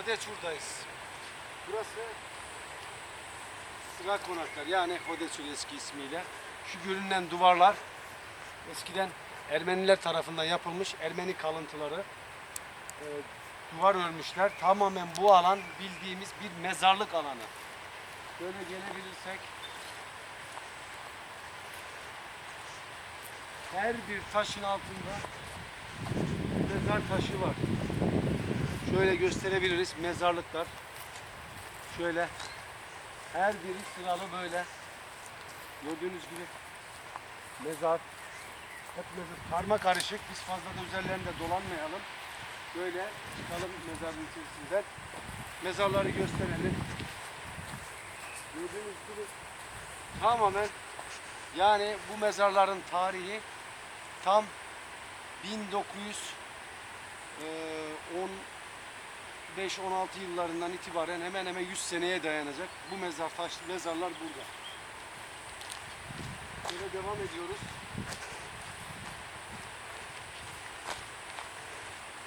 Hodeçur'dayız. Burası Sıra Konaklar yani Hodeçur eski ismiyle. Şu görünen duvarlar eskiden Ermeniler tarafından yapılmış Ermeni kalıntıları. Ee, duvar örmüşler. Tamamen bu alan bildiğimiz bir mezarlık alanı. Böyle gelebilirsek her bir taşın altında mezar taşı var. Şöyle gösterebiliriz mezarlıklar. Şöyle her biri sıralı böyle. Gördüğünüz gibi mezar. Hep mezar. Karma karışık. Biz fazla da üzerlerinde dolanmayalım. Böyle çıkalım mezarın içerisinden. Mezarları gösterelim. Gördüğünüz gibi tamamen yani bu mezarların tarihi tam 1910 5-16 yıllarından itibaren hemen hemen 100 seneye dayanacak. Bu mezar taşlı mezarlar burada. Böyle devam ediyoruz.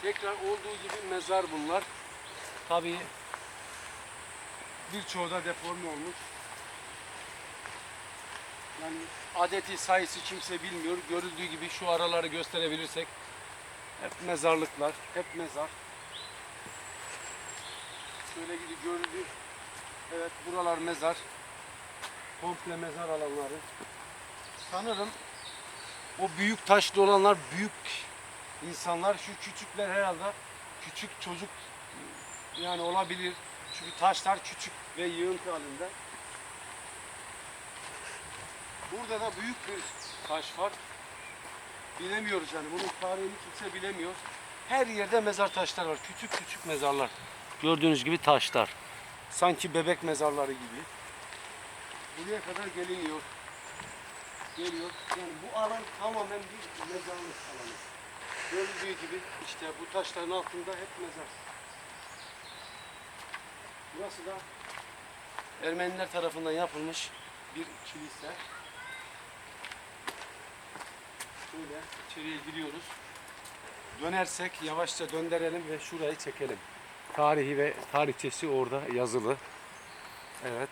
Tekrar olduğu gibi mezar bunlar. Tabii birçoğu da deforme olmuş. Yani adeti sayısı kimse bilmiyor. Görüldüğü gibi şu araları gösterebilirsek hep mezarlıklar, hep mezar. Şöyle gidip görüldüğü evet buralar mezar. Komple mezar alanları. Sanırım o büyük taşlı olanlar büyük insanlar. Şu küçükler herhalde küçük çocuk yani olabilir. Çünkü taşlar küçük ve yığıntı halinde. Burada da büyük bir taş var. Bilemiyoruz yani bunun tarihini kimse bilemiyor. Her yerde mezar taşlar var. Küçük küçük mezarlar. Gördüğünüz gibi taşlar. Sanki bebek mezarları gibi. Buraya kadar geliniyor. Geliyor. Yani bu alan tamamen bir mezarlık alanı. Görüldüğü gibi işte bu taşların altında hep mezar. Burası da Ermeniler tarafından yapılmış bir kilise. Şöyle içeriye giriyoruz. Dönersek yavaşça döndürelim ve şurayı çekelim. Tarihi ve tarihçesi orada yazılı. Evet.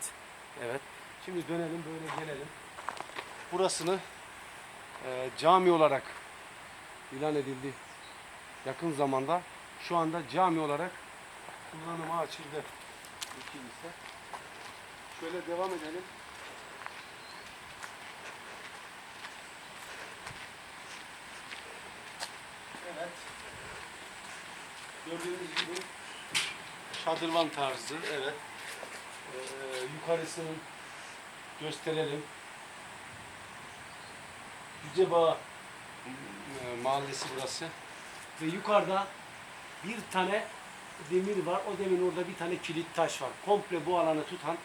Evet. Şimdi dönelim böyle gelelim. Burasını e, cami olarak ilan edildi yakın zamanda. Şu anda cami olarak kullanıma açıldı kilise. Şöyle devam edelim. Evet. Gördüğünüz gibi şadırvan tarzı. Evet. Ee, yukarısını gösterelim. Yücebağ e, mahallesi burası. Ve yukarıda bir tane demir var. O demirin orada bir tane kilit taş var. Komple bu alanı tutan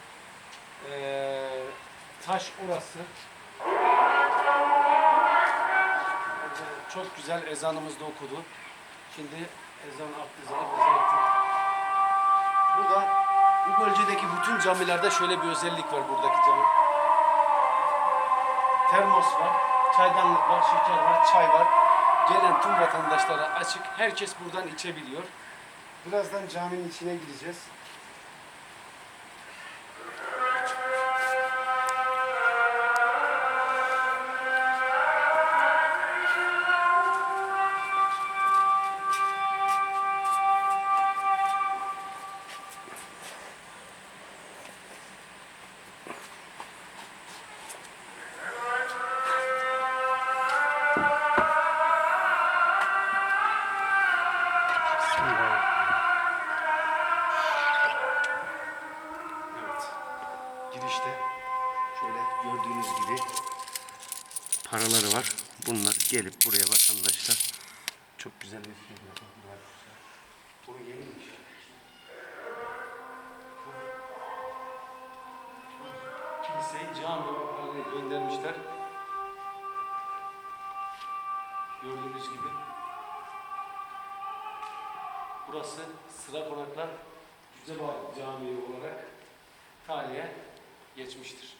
e, taş orası. Çok güzel ezanımız da okudu. Şimdi ezan abdest alıp ezan okudu. Burada bu bölgedeki bütün camilerde şöyle bir özellik var buradaki cami. Termos var, çaydanlık var, şeker var, çay var. Gelen tüm vatandaşlara açık. Herkes buradan içebiliyor. Birazdan caminin içine gireceğiz. Paraları var. Bunlar gelip buraya vatandaşlar çok güzel bir şey yapıyorlar. Bu yeniymiş. Kiliseyi cami haline göndermişler. Gördüğünüz gibi. Burası Sıra Konaklar Yüzebağ Camii olarak tarihe geçmiştir.